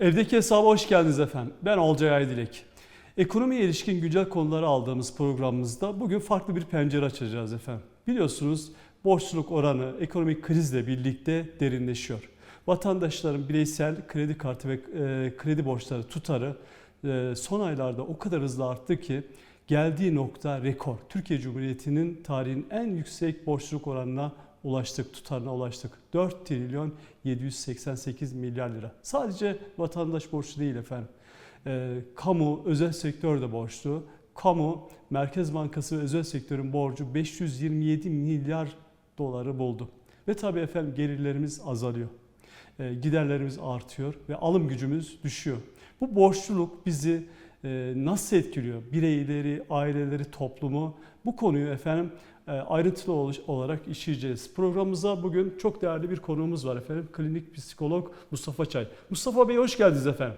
Evdeki hesaba hoş geldiniz efendim. Ben Olcay Aydilek. Ekonomiye ilişkin güncel konuları aldığımız programımızda bugün farklı bir pencere açacağız efendim. Biliyorsunuz borçluluk oranı ekonomik krizle birlikte derinleşiyor. Vatandaşların bireysel kredi kartı ve e, kredi borçları tutarı e, son aylarda o kadar hızlı arttı ki geldiği nokta rekor. Türkiye Cumhuriyeti'nin tarihin en yüksek borçluluk oranına ulaştık, tutarına ulaştık. 4 trilyon 788 milyar lira. Sadece vatandaş borçlu değil efendim. Ee, kamu, özel sektör de borçlu. Kamu, Merkez Bankası ve özel sektörün borcu 527 milyar doları buldu. Ve tabii efendim gelirlerimiz azalıyor. Ee, giderlerimiz artıyor ve alım gücümüz düşüyor. Bu borçluluk bizi e, nasıl etkiliyor? Bireyleri, aileleri, toplumu bu konuyu efendim e, ayrıntılı oluş- olarak işleyeceğiz. Programımıza bugün çok değerli bir konuğumuz var efendim. Klinik psikolog Mustafa Çay. Mustafa Bey hoş geldiniz efendim.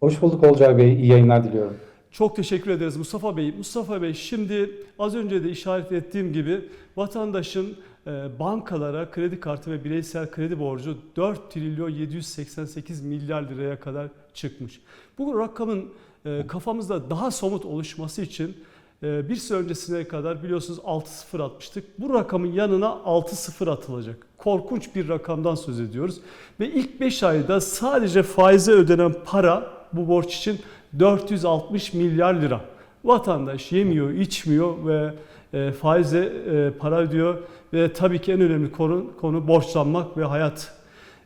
Hoş bulduk Olcay Bey. İyi yayınlar diliyorum. Çok teşekkür ederiz Mustafa Bey. Mustafa Bey şimdi az önce de işaret ettiğim gibi vatandaşın e, bankalara kredi kartı ve bireysel kredi borcu 4 trilyon 788 milyar liraya kadar çıkmış. Bu rakamın e, kafamızda daha somut oluşması için e, bir süre öncesine kadar biliyorsunuz 6-0 atmıştık. Bu rakamın yanına 6-0 atılacak. Korkunç bir rakamdan söz ediyoruz. Ve ilk 5 ayda sadece faize ödenen para bu borç için 460 milyar lira. Vatandaş yemiyor, içmiyor ve e, faize e, para ödüyor ve tabii ki en önemli konu, konu borçlanmak ve hayat.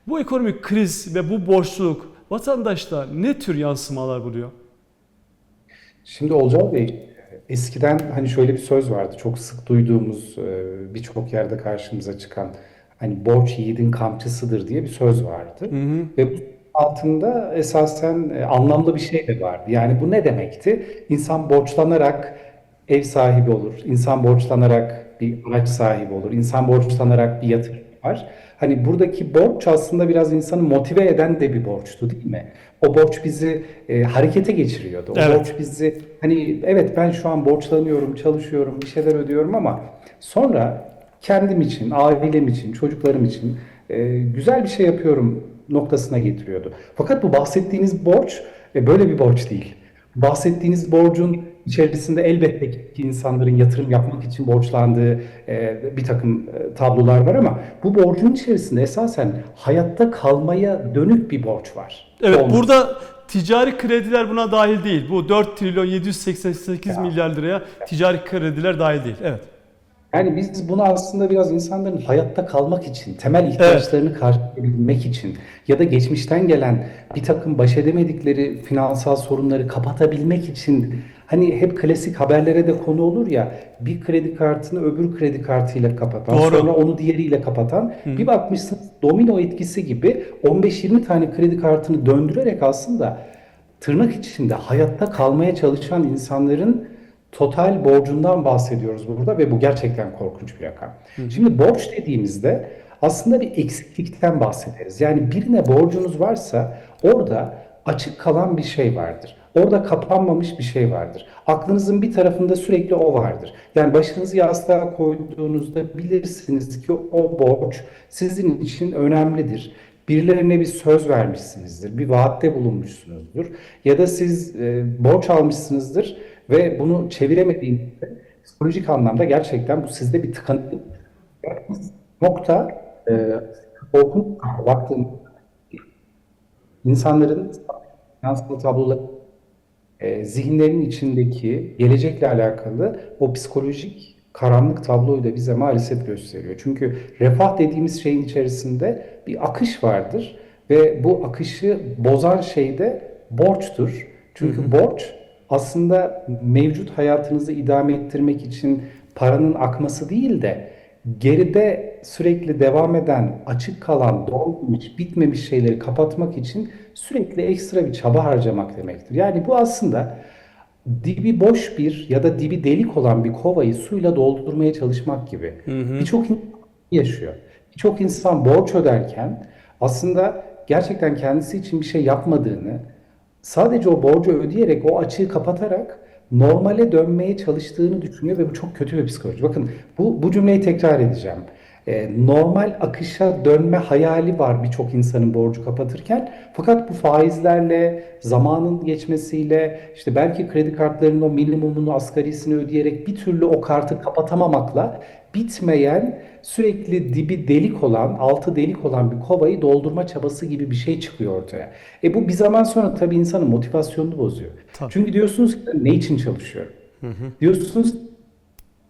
Bu ekonomik kriz ve bu borçluluk vatandaşta ne tür yansımalar buluyor? Şimdi Olcay Bey, eskiden hani şöyle bir söz vardı. Çok sık duyduğumuz, e, birçok yerde karşımıza çıkan hani borç yiğidin kamçısıdır diye bir söz vardı. Ve bu altında esasen e, anlamlı bir şey de vardı. Yani bu ne demekti? İnsan borçlanarak ev sahibi olur. İnsan borçlanarak bir araç sahibi olur. İnsan borçlanarak bir yatırım yapar. Hani buradaki borç aslında biraz insanı motive eden de bir borçtu değil mi? O borç bizi e, harekete geçiriyordu. O Evet. borç bizi hani evet ben şu an borçlanıyorum, çalışıyorum, bir şeyler ödüyorum ama sonra kendim için, ailem için, çocuklarım için e, güzel bir şey yapıyorum noktasına getiriyordu. Fakat bu bahsettiğiniz borç e, böyle bir borç değil. Bahsettiğiniz borcun içerisinde elbette ki insanların yatırım yapmak için borçlandığı e, bir takım e, tablolar var ama bu borcun içerisinde esasen hayatta kalmaya dönük bir borç var. Evet Olması. burada ticari krediler buna dahil değil. Bu 4 trilyon 788 Ya. milyar liraya ticari krediler dahil değil. Evet. Yani biz bunu aslında biraz insanların hayatta kalmak için, temel ihtiyaçlarını karşılayabilmek için ya da geçmişten gelen bir takım baş edemedikleri finansal sorunları kapatabilmek için hani hep klasik haberlere de konu olur ya bir kredi kartını öbür kredi kartıyla kapatan, Doğru. sonra onu diğeriyle kapatan bir bakmışsın domino etkisi gibi 15-20 tane kredi kartını döndürerek aslında tırnak içinde hayatta kalmaya çalışan insanların total borcundan bahsediyoruz burada ve bu gerçekten korkunç bir rakam. Şimdi borç dediğimizde aslında bir eksiklikten bahsederiz. Yani birine borcunuz varsa orada açık kalan bir şey vardır. Orada kapanmamış bir şey vardır. Aklınızın bir tarafında sürekli o vardır. Yani başınızı yastığa koyduğunuzda bilirsiniz ki o borç sizin için önemlidir. Birilerine bir söz vermişsinizdir, bir vaatte bulunmuşsunuzdur ya da siz e, borç almışsınızdır ve bunu çeviremediğinizde psikolojik anlamda gerçekten bu sizde bir tıkanıklık nokta e, korkunç baktığım insanların finansal tabloları e, zihinlerinin içindeki gelecekle alakalı o psikolojik karanlık tabloyu da bize maalesef gösteriyor. Çünkü refah dediğimiz şeyin içerisinde bir akış vardır ve bu akışı bozan şey de borçtur. Çünkü borç aslında mevcut hayatınızı idame ettirmek için paranın akması değil de geride sürekli devam eden, açık kalan, dolmuş, bitmemiş şeyleri kapatmak için sürekli ekstra bir çaba harcamak demektir. Yani bu aslında dibi boş bir ya da dibi delik olan bir kovayı suyla doldurmaya çalışmak gibi. Birçok insan yaşıyor. Birçok insan borç öderken aslında gerçekten kendisi için bir şey yapmadığını, sadece o borcu ödeyerek, o açığı kapatarak normale dönmeye çalıştığını düşünüyor ve bu çok kötü bir psikoloji. Bakın bu, bu cümleyi tekrar edeceğim. E, normal akışa dönme hayali var birçok insanın borcu kapatırken. Fakat bu faizlerle, zamanın geçmesiyle, işte belki kredi kartlarının o minimumunu, asgarisini ödeyerek bir türlü o kartı kapatamamakla bitmeyen, sürekli dibi delik olan, altı delik olan bir kovayı doldurma çabası gibi bir şey çıkıyor ortaya. E bu bir zaman sonra tabii insanın motivasyonunu bozuyor. Tabii. Çünkü diyorsunuz ki ne için çalışıyorum? Diyorsunuz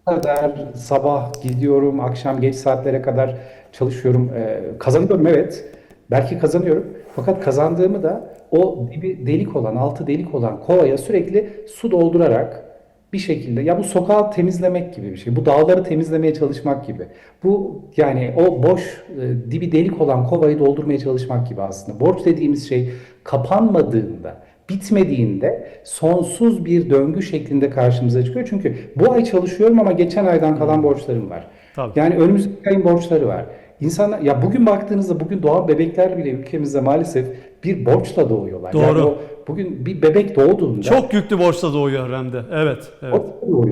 kadar sabah gidiyorum, akşam geç saatlere kadar çalışıyorum. Ee, kazanıyorum evet. Belki kazanıyorum. Fakat kazandığımı da o dibi delik olan, altı delik olan kovaya sürekli su doldurarak bir şekilde ya bu sokağı temizlemek gibi bir şey. Bu dağları temizlemeye çalışmak gibi. Bu yani o boş e, dibi delik olan kovayı doldurmaya çalışmak gibi aslında. Borç dediğimiz şey kapanmadığında, bitmediğinde sonsuz bir döngü şeklinde karşımıza çıkıyor. Çünkü bu ay çalışıyorum ama geçen aydan kalan borçlarım var. Tabii. Yani önümüzdeki ayın borçları var. İnsanlar ya bugün baktığınızda bugün doğan bebekler bile ülkemizde maalesef bir borçla doğuyorlar. Doğru. Yani o bugün bir bebek doğduğunda Çok yüklü borçla doğuyor hem de. Evet, evet.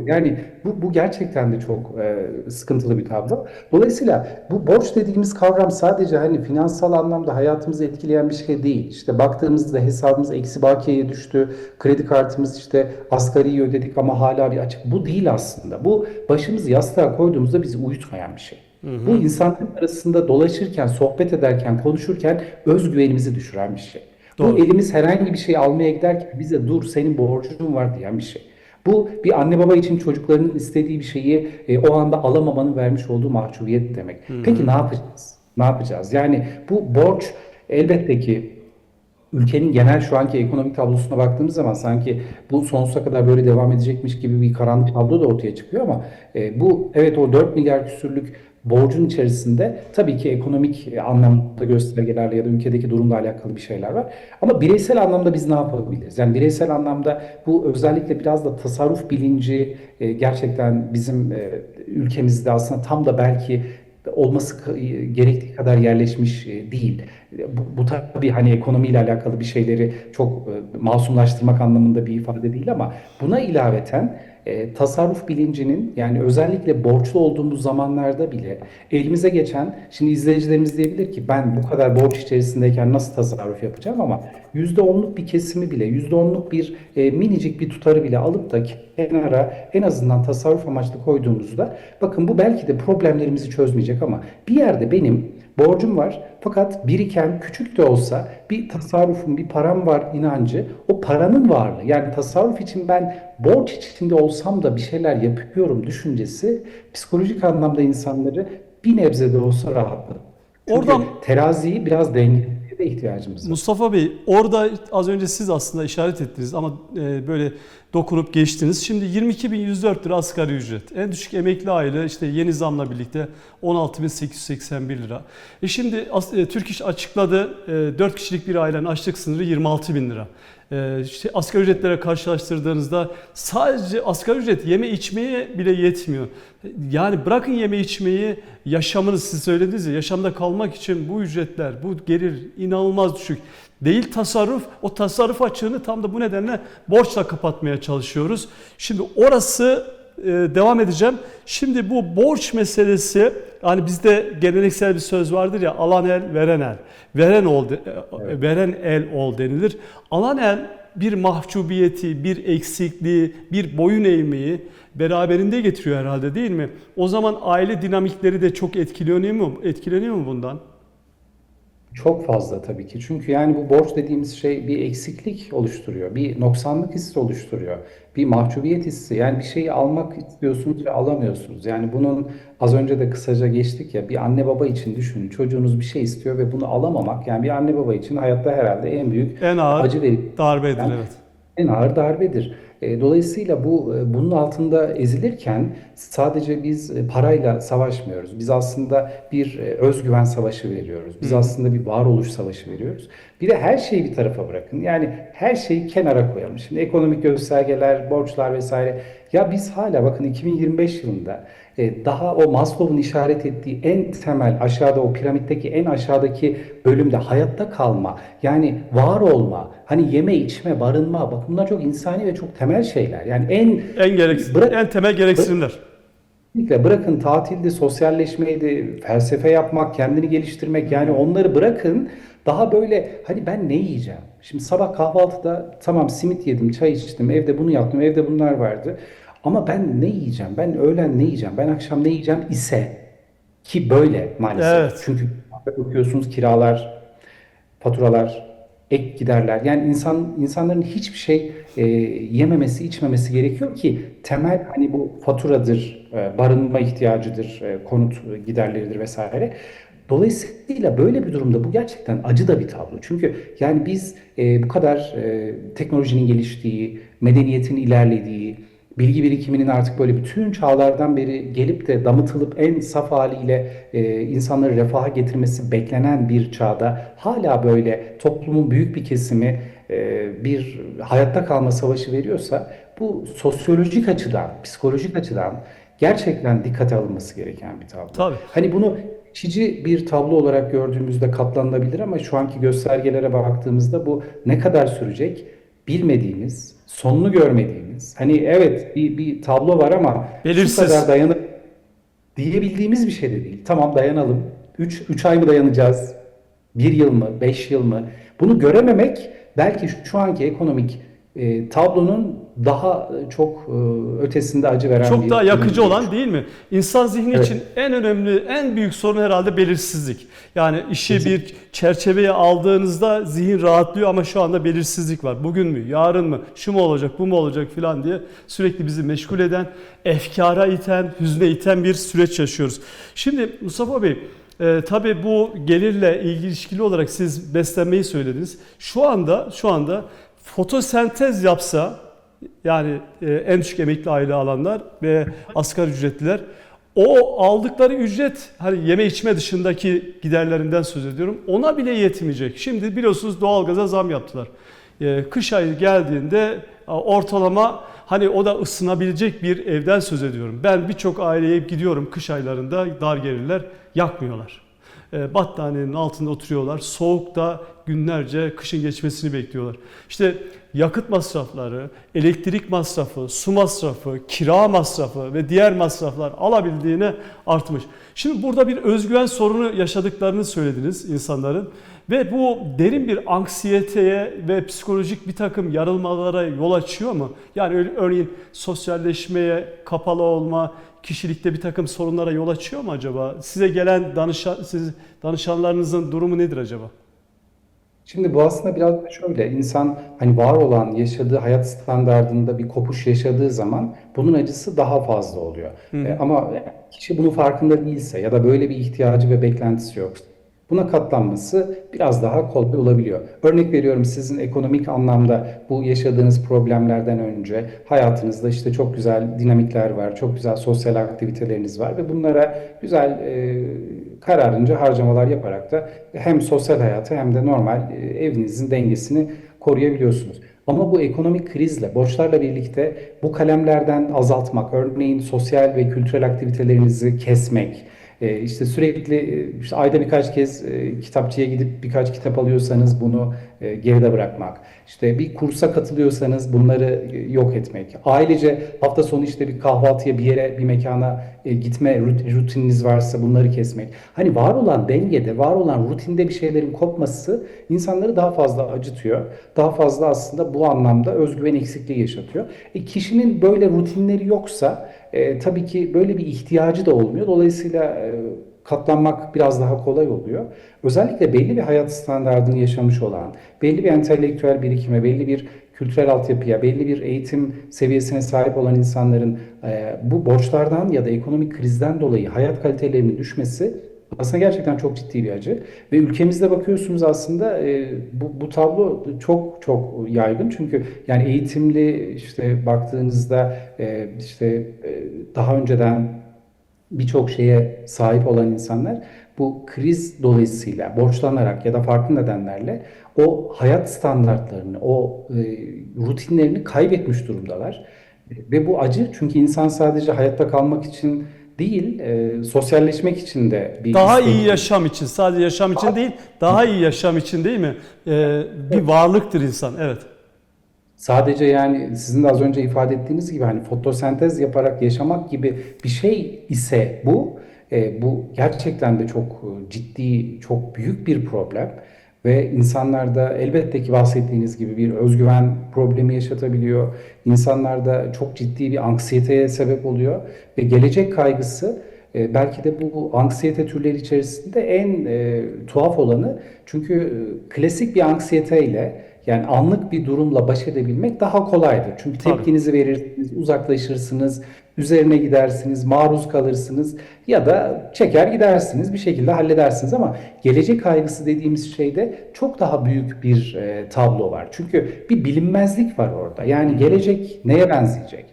Yani bu, bu gerçekten de çok e, sıkıntılı bir tablo. Dolayısıyla bu borç dediğimiz kavram sadece hani finansal anlamda hayatımızı etkileyen bir şey değil. İşte baktığımızda hesabımız eksi bakiyeye düştü. Kredi kartımız işte asgariyi ödedik ama hala bir açık. Bu değil aslında. Bu başımızı yastığa koyduğumuzda bizi uyutmayan bir şey. Bu insanların arasında dolaşırken, sohbet ederken, konuşurken özgüvenimizi düşüren bir şey. Doğru. Bu elimiz herhangi bir şey almaya giderken bize dur senin borcun var diyen bir şey. Bu bir anne baba için çocuklarının istediği bir şeyi e, o anda alamamanın vermiş olduğu mahcubiyet demek. Peki ne yapacağız? Ne yapacağız? Yani bu borç elbette ki ülkenin genel şu anki ekonomik tablosuna baktığımız zaman sanki bu sonsuza kadar böyle devam edecekmiş gibi bir karanlık tablo da ortaya çıkıyor ama e, bu evet o 4 milyar küsürlük borcun içerisinde tabii ki ekonomik e, anlamda göstergelerle ya da ülkedeki durumla alakalı bir şeyler var. Ama bireysel anlamda biz ne yapabiliriz? Yani bireysel anlamda bu özellikle biraz da tasarruf bilinci e, gerçekten bizim e, ülkemizde aslında tam da belki olması gerektiği kadar yerleşmiş değil. Bu, bu tabii hani ekonomiyle alakalı bir şeyleri çok e, masumlaştırmak anlamında bir ifade değil ama buna ilaveten e, tasarruf bilincinin yani özellikle borçlu olduğumuz zamanlarda bile elimize geçen, şimdi izleyicilerimiz diyebilir ki ben bu kadar borç içerisindeyken nasıl tasarruf yapacağım ama %10'luk bir kesimi bile, %10'luk bir e, minicik bir tutarı bile alıp da kenara en azından tasarruf amaçlı koyduğumuzda bakın bu belki de problemlerimizi çözmeyecek ama bir yerde benim borcum var fakat biriken küçük de olsa bir tasarrufum, bir param var inancı o paranın varlığı yani tasarruf için ben borç içinde olsam da bir şeyler yapıyorum düşüncesi psikolojik anlamda insanları bir nebze de olsa rahatlatır. Çünkü Oradan- teraziyi biraz dengeye de ihtiyacımız var. Mustafa Bey, orada az önce siz aslında işaret ettiniz ama e, böyle dokunup geçtiniz. Şimdi 22.104 lira asgari ücret. En düşük emekli aile işte yeni zamla birlikte 16.881 lira. E şimdi e, Türk İş açıkladı e, 4 kişilik bir ailenin açlık sınırı 26.000 lira. E, işte asgari ücretlere karşılaştırdığınızda sadece asgari ücret yeme içmeye bile yetmiyor. Yani bırakın yeme içmeyi yaşamını siz söylediniz ya yaşamda kalmak için bu ücretler bu gelir inanılmaz düşük. Değil tasarruf o tasarruf açığını tam da bu nedenle borçla kapatmaya çalışıyoruz. Şimdi orası e, devam edeceğim. Şimdi bu borç meselesi hani bizde geleneksel bir söz vardır ya alan el veren el. Veren ol de- e, veren el ol denilir. Alan el bir mahcubiyeti, bir eksikliği, bir boyun eğmeyi beraberinde getiriyor herhalde değil mi? O zaman aile dinamikleri de çok etkileniyor mu? Etkileniyor mu bundan? Çok fazla tabii ki. Çünkü yani bu borç dediğimiz şey bir eksiklik oluşturuyor. Bir noksanlık hissi oluşturuyor. Bir mahcubiyet hissi. Yani bir şeyi almak istiyorsunuz ve alamıyorsunuz. Yani bunun az önce de kısaca geçtik ya bir anne baba için düşünün. Çocuğunuz bir şey istiyor ve bunu alamamak yani bir anne baba için hayatta herhalde en büyük En ağır acı verici darbedir Yani evet. en ağır darbedir. E, Dolayısıyla bu e, bunun altında ezilirken sadece biz e, parayla savaşmıyoruz. Biz aslında bir özgüven savaşı veriyoruz. Biz aslında bir varoluş savaşı veriyoruz. Bir de her şeyi bir tarafa bırakın. Yani her şeyi kenara koyalım. Şimdi ekonomik göstergeler, borçlar vesaire. Ya biz hala bakın 2025 yılında e, daha o Maslow'un işaret ettiği en temel aşağıda o piramitteki en aşağıdaki bölümde hayatta kalma yani var olma hani yeme içme barınma bak bunlar çok insani ve çok temel şeyler yani en En gereksiz, Bırak- en temel gereksinimler. Kesinlikle bırakın tatildi, sosyalleşmeydi, felsefe yapmak, kendini geliştirmek yani onları bırakın. Daha böyle hani ben ne yiyeceğim? Şimdi sabah kahvaltıda tamam simit yedim, çay içtim, evde bunu yaptım, evde bunlar vardı. Ama ben ne yiyeceğim? Ben öğlen ne yiyeceğim? Ben akşam ne yiyeceğim ise ki böyle maalesef. Evet. Çünkü bakıyorsunuz kiralar, faturalar, ek giderler. Yani insan insanların hiçbir şey e, yememesi, içmemesi gerekiyor ki temel hani bu faturadır, e, barınma ihtiyacıdır, e, konut e, giderleridir vesaire. Dolayısıyla böyle bir durumda bu gerçekten acı da bir tablo. Çünkü yani biz e, bu kadar e, teknolojinin geliştiği, medeniyetin ilerlediği, bilgi birikiminin artık böyle bütün çağlardan beri gelip de damıtılıp en saf haliyle e, insanları refaha getirmesi beklenen bir çağda hala böyle toplumun büyük bir kesimi e, bir hayatta kalma savaşı veriyorsa bu sosyolojik açıdan, psikolojik açıdan gerçekten dikkate alınması gereken bir tablo. Tabii. Hani bunu geçici bir tablo olarak gördüğümüzde katlanılabilir ama şu anki göstergelere baktığımızda bu ne kadar sürecek bilmediğimiz, sonunu görmediğimiz. Hani evet bir, bir tablo var ama Belirsiz. şu kadar dayanıp diyebildiğimiz bir şey de değil. Tamam dayanalım. 3 3 ay mı dayanacağız? 1 yıl mı? 5 yıl mı? Bunu görememek belki şu, şu anki ekonomik e, tablonun daha çok e, ötesinde acı veren Çok bir daha yakıcı durum. olan değil mi? İnsan zihni Evet. için en önemli, en büyük sorun herhalde belirsizlik. Yani işi bir çerçeveye aldığınızda zihin rahatlıyor ama şu anda belirsizlik var. Bugün mü, yarın mı, şu mu olacak, bu mu olacak filan diye sürekli bizi meşgul eden, efkara iten, hüzne iten bir süreç yaşıyoruz. Şimdi Mustafa Bey, e, tabii bu gelirle ilişkili olarak siz beslenmeyi söylediniz. Şu anda, şu anda fotosentez yapsa yani e, en düşük emekli aile alanlar ve asgari ücretliler o aldıkları ücret hani yeme içme dışındaki giderlerinden söz ediyorum. Ona bile yetmeyecek. Şimdi biliyorsunuz doğalgaza zam yaptılar. E, kış ayı geldiğinde ortalama hani o da ısınabilecek bir evden söz ediyorum. Ben birçok aileye gidiyorum kış aylarında dar gelirler yakmıyorlar. E, battaniyenin altında oturuyorlar. Soğukta günlerce kışın geçmesini bekliyorlar. İşte yakıt masrafları, elektrik masrafı, su masrafı, kira masrafı ve diğer masraflar alabildiğine artmış. Şimdi burada bir özgüven sorunu yaşadıklarını söylediniz insanların ve bu derin bir anksiyeteye ve psikolojik bir takım yarılmalara yol açıyor mu? Yani örneğin sosyalleşmeye kapalı olma, kişilikte bir takım sorunlara yol açıyor mu acaba? Size gelen danışan, siz, danışanlarınızın durumu nedir acaba? Şimdi bu aslında biraz da şöyle insan hani var olan yaşadığı hayat standardında bir kopuş yaşadığı zaman bunun acısı daha fazla oluyor. E, ama kişi bunun farkında değilse ya da böyle bir ihtiyacı ve beklentisi yok. Buna katlanması biraz daha kolay olabiliyor. Örnek veriyorum sizin ekonomik anlamda bu yaşadığınız problemlerden önce hayatınızda işte çok güzel dinamikler var, çok güzel sosyal aktiviteleriniz var ve bunlara güzel e, kararınca harcamalar yaparak da hem sosyal hayatı hem de normal e, evinizin dengesini koruyabiliyorsunuz. Ama bu ekonomik krizle, borçlarla birlikte bu kalemlerden azaltmak, örneğin sosyal ve kültürel aktivitelerinizi kesmek, e, işte sürekli e, işte ayda birkaç kez e, kitapçıya gidip birkaç kitap alıyorsanız bunu e, geride bırakmak. İşte bir kursa katılıyorsanız bunları e, yok etmek. Ailece hafta sonu işte bir kahvaltıya bir yere bir mekana e, gitme rut- rutininiz varsa bunları kesmek. Hani var olan dengede, var olan rutinde bir şeylerin kopması insanları daha fazla acıtıyor. Daha fazla aslında bu anlamda özgüven eksikliği yaşatıyor. E, kişinin böyle rutinleri yoksa e, tabii ki böyle bir ihtiyacı da olmuyor. Dolayısıyla e, katlanmak biraz daha kolay oluyor. Özellikle belli bir hayat standardını yaşamış olan, belli bir entelektüel birikime, belli bir kültürel altyapıya, belli bir eğitim seviyesine sahip olan insanların e, bu borçlardan ya da ekonomik krizden dolayı hayat kalitelerinin düşmesi aslında gerçekten çok ciddi bir acı. Ve ülkemizde bakıyorsunuz aslında e, bu, bu tablo çok çok yaygın. Çünkü yani eğitimli işte baktığınızda e, işte e, daha önceden birçok şeye sahip olan insanlar bu kriz dolayısıyla borçlanarak ya da farklı nedenlerle o hayat standartlarını, o e, rutinlerini kaybetmiş durumdalar. Ve bu acı çünkü insan sadece hayatta kalmak için değil, e, sosyalleşmek için de bir Daha istek- iyi yaşam için, sadece yaşam için değil, daha iyi yaşam için değil mi? Ee, bir varlıktır insan, evet. sadece yani sizin de az önce ifade ettiğiniz gibi hani fotosentez yaparak yaşamak gibi bir şey ise bu e, bu gerçekten de çok e, ciddi, çok büyük bir problem ve insanlarda elbette ki bahsettiğiniz gibi bir özgüven problemi yaşatabiliyor. İnsanlarda çok ciddi bir anksiyeteye sebep oluyor ve gelecek kaygısı e, belki de bu anksiyete türleri içerisinde en e, tuhaf olanı çünkü e, klasik bir anksiyeteyle yani anlık bir durumla baş edebilmek daha kolaydır. Çünkü Tabii. tepkinizi verirsiniz, uzaklaşırsınız, üzerine gidersiniz, maruz kalırsınız ya da çeker gidersiniz bir şekilde halledersiniz ama gelecek kaygısı dediğimiz şeyde çok daha büyük bir e, tablo var. Çünkü bir bilinmezlik var orada. Yani gelecek neye benzeyecek?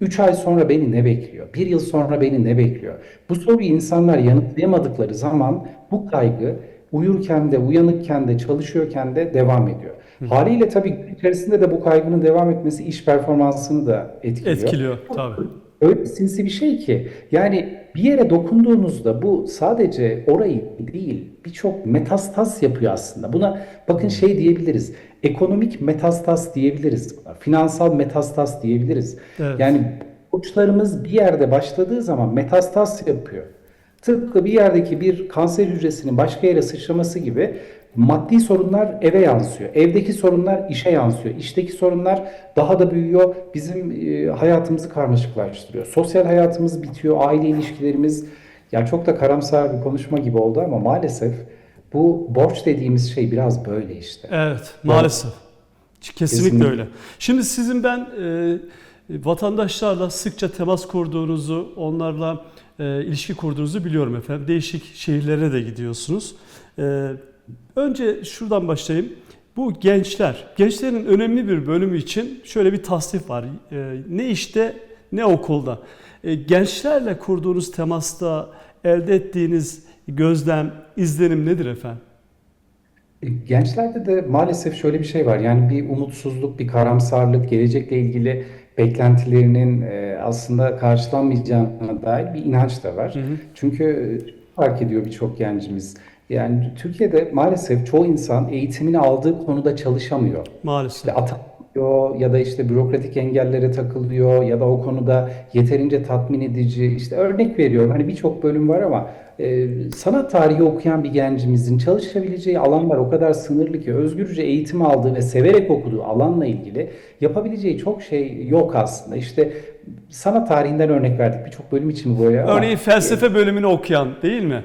3 ay sonra beni ne bekliyor? 1 yıl sonra beni ne bekliyor? Bu soruyu insanlar yanıtlayamadıkları zaman bu kaygı uyurken de, uyanıkken de, çalışıyorken de devam ediyor. Haliyle tabii gün içerisinde de bu kaygının devam etmesi iş performansını da etkiliyor. Etkiliyor tabii. Öyle sinsi bir şey ki yani bir yere dokunduğunuzda bu sadece orayı değil birçok metastas yapıyor aslında. Buna bakın şey diyebiliriz. Ekonomik metastas diyebiliriz buna. Finansal metastas diyebiliriz. Evet. Yani uçlarımız bir yerde başladığı zaman metastas yapıyor. Tıpkı bir yerdeki bir kanser hücresinin başka yere sıçraması gibi maddi sorunlar eve yansıyor. Evdeki sorunlar işe yansıyor. İşteki sorunlar daha da büyüyor. Bizim e, hayatımızı karmaşıklaştırıyor. Sosyal hayatımız bitiyor. Aile ilişkilerimiz ya çok da karamsar bir konuşma gibi oldu ama maalesef bu borç dediğimiz şey biraz böyle işte. Evet, maalesef. Kesinlikle Kesinlikle. öyle. Şimdi sizin ben e, vatandaşlarla sıkça temas kurduğunuzu, onlarla e, ilişki kurduğunuzu biliyorum efendim. Değişik şehirlere de gidiyorsunuz. E, önce şuradan başlayayım. Bu gençler, gençlerin önemli bir bölümü için şöyle bir tasnif var. E, ne işte ne okulda. E, gençlerle kurduğunuz temasta elde ettiğiniz gözlem, izlenim nedir efendim? E, Gençlerde de maalesef şöyle bir şey var. Yani bir umutsuzluk, bir karamsarlık, gelecekle ilgili beklentilerinin e, aslında karşılanmayacağına dair bir inanç da var. Hı hı. Çünkü e, fark ediyor birçok gencimiz. Yani Türkiye'de maalesef çoğu insan eğitimini aldığı konuda çalışamıyor. Maalesef. İşte atanıyor ya da işte bürokratik engellere takılıyor ya da o konuda yeterince tatmin edici işte örnek veriyorum hani birçok bölüm var ama e, sanat tarihi okuyan bir gencimizin çalışabileceği alanlar o kadar sınırlı ki özgürce eğitim aldığı ve severek okuduğu alanla ilgili yapabileceği çok şey yok aslında. İşte sanat tarihinden örnek verdik birçok bölüm için böyle ama Örneğin felsefe bölümünü okuyan değil mi?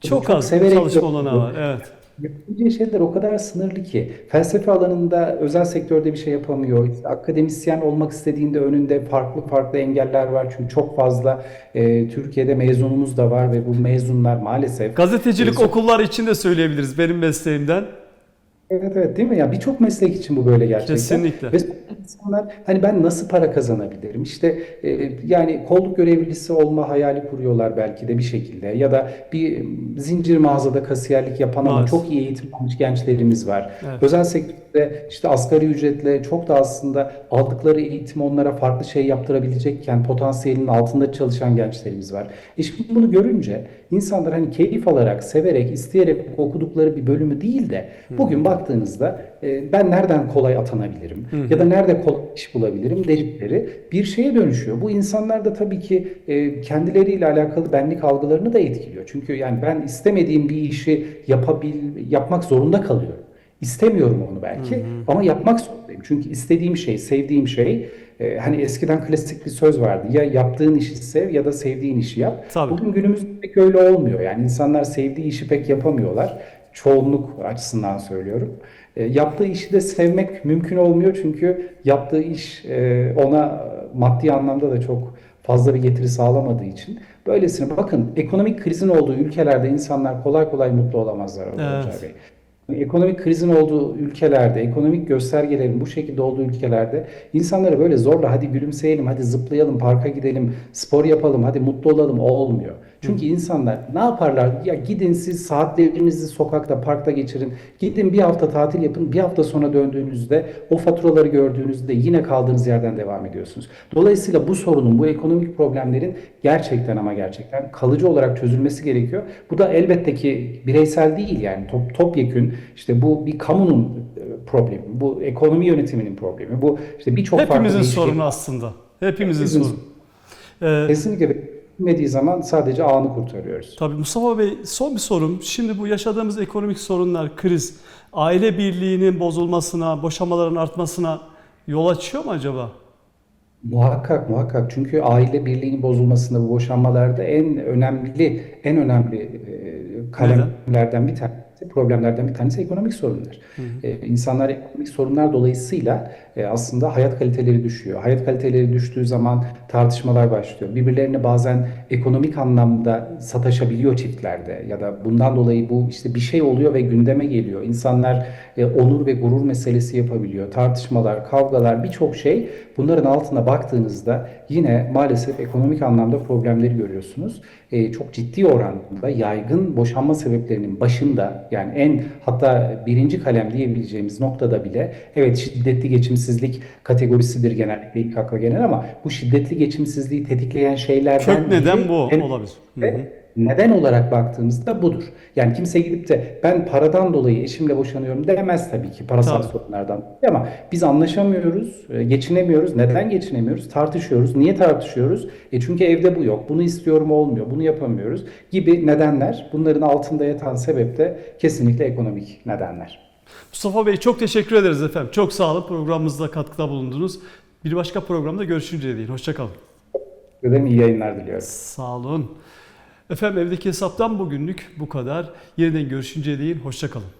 Çok, Çok az çalışma olanağı var. Evet. Yapabileceği şeyler o kadar sınırlı ki felsefe alanında özel sektörde bir şey yapamıyor. İşte akademisyen olmak istediğinde önünde farklı farklı engeller var. Çünkü çok fazla e, Türkiye'de mezunumuz da var ve bu mezunlar maalesef Gazetecilik e, okullar için de söyleyebiliriz benim mesleğimden. Evet evet değil mi? Ya birçok meslek için bu böyle gerçekten. Kesinlikle. Ve insanlar hani ben nasıl para kazanabilirim? İşte e, yani kolluk görevlisi olma hayali kuruyorlar belki de bir şekilde ya da bir zincir mağazada kasiyerlik yapan ama Maalesef. çok iyi eğitim almış gençlerimiz var. Evet. Özel sektörde işte asgari ücretle çok da aslında aldıkları eğitim onlara farklı şey yaptırabilecekken potansiyelinin altında çalışan gençlerimiz var. E şimdi bunu görünce insanlar hani keyif alarak, severek, isteyerek okudukları bir bölümü değil de bugün baktığınızda e, ben nereden kolay atanabilirim ya da nerede kolay iş bulabilirim dedikleri bir şeye dönüşüyor. Bu insanlar da tabii ki e, kendileriyle alakalı benlik algılarını da etkiliyor. Çünkü yani ben istemediğim bir işi yapabil yapmak zorunda kalıyorum. İstemiyorum onu belki ama yapmak zorundayım. Çünkü istediğim şey, sevdiğim şey e, hani eskiden klasik bir söz vardı. Ya yaptığın işi sev ya da sevdiğin işi yap. Tabii. Bugün günümüzde pek öyle olmuyor. Yani insanlar sevdiği işi pek yapamıyorlar. Çoğunluk açısından söylüyorum. E, yaptığı işi de sevmek mümkün olmuyor çünkü yaptığı iş e, ona maddi anlamda da çok fazla bir getiri sağlamadığı için. Böylesine bakın ekonomik krizin olduğu ülkelerde insanlar kolay kolay mutlu olamazlar Evet. Bey. Ekonomik krizin olduğu ülkelerde, ekonomik göstergelerin bu şekilde olduğu ülkelerde insanları böyle zorla hadi gülümseyelim, hadi zıplayalım, parka gidelim, spor yapalım, hadi mutlu olalım olmuyor. Çünkü insanlar ne yaparlar? Ya gidin siz saatlerinizi sokakta, parkta geçirin. Gidin bir hafta tatil yapın. Bir hafta sonra döndüğünüzde o faturaları gördüğünüzde yine kaldığınız yerden devam ediyorsunuz. Dolayısıyla bu sorunun, bu ekonomik problemlerin gerçekten ama gerçekten kalıcı olarak çözülmesi gerekiyor. Bu da elbette ki bireysel değil yani top, topyekün işte bu bir kamunun problemi, bu ekonomi yönetiminin problemi, bu işte birçok farklı Hepimizin sorunu aslında. Hepimizin Hepimizin sorunu. Ee, Kesinlikle bilmediği zaman sadece anı kurtarıyoruz. Tabii Mustafa Bey son bir sorum. Şimdi bu yaşadığımız ekonomik sorunlar, kriz, aile birliğinin bozulmasına, boşanmaların artmasına yol açıyor mu acaba? Muhakkak muhakkak çünkü aile birliğinin bozulmasında bu boşanmalarda en önemli en önemli e, kalemlerden bir tanesi problemlerden bir tanesi ekonomik sorunlar. E, insanlar ekonomik sorunlar dolayısıyla e, aslında hayat kaliteleri düşüyor. Hayat kaliteleri düştüğü zaman tartışmalar başlıyor. Birbirlerine bazen ekonomik anlamda sataşabiliyor çiftlerde ya da bundan dolayı bu işte bir şey oluyor ve gündeme geliyor. İnsanlar e, onur ve gurur meselesi yapabiliyor. Tartışmalar, kavgalar birçok şey bunların altına baktığınızda yine maalesef ekonomik anlamda problemleri görüyorsunuz. E, çok ciddi oranda yaygın boşanma sebeplerinin başında yani en hatta birinci kalem diyebileceğimiz noktada bile evet şiddetli geçimsizlik kategorisidir genellikle ilk akla gelen ama bu şiddetli geçimsizliği tetikleyen şeylerden Kök neden bu olabilir. Hı hı. neden olarak baktığımızda budur. Yani kimse gidip de ben paradan dolayı eşimle boşanıyorum demez tabii ki parasal Tabii. sorunlardan. Ama biz anlaşamıyoruz, e, geçinemiyoruz. Neden geçinemiyoruz? Tartışıyoruz. Niye tartışıyoruz? E çünkü evde bu yok. Bunu istiyorum olmuyor. Bunu yapamıyoruz gibi nedenler. Bunların altında yatan sebep de kesinlikle ekonomik nedenler. Mustafa Bey çok teşekkür ederiz efendim. Çok sağ olun programımızda katkıda bulundunuz. Bir başka programda görüşünceye değin. Hoşçakalın. Ederim iyi yayınlar diliyorum. Sağ olun. Efendim evdeki hesaptan bugünlük bu kadar. Yeniden görüşünceye değin. Hoşçakalın.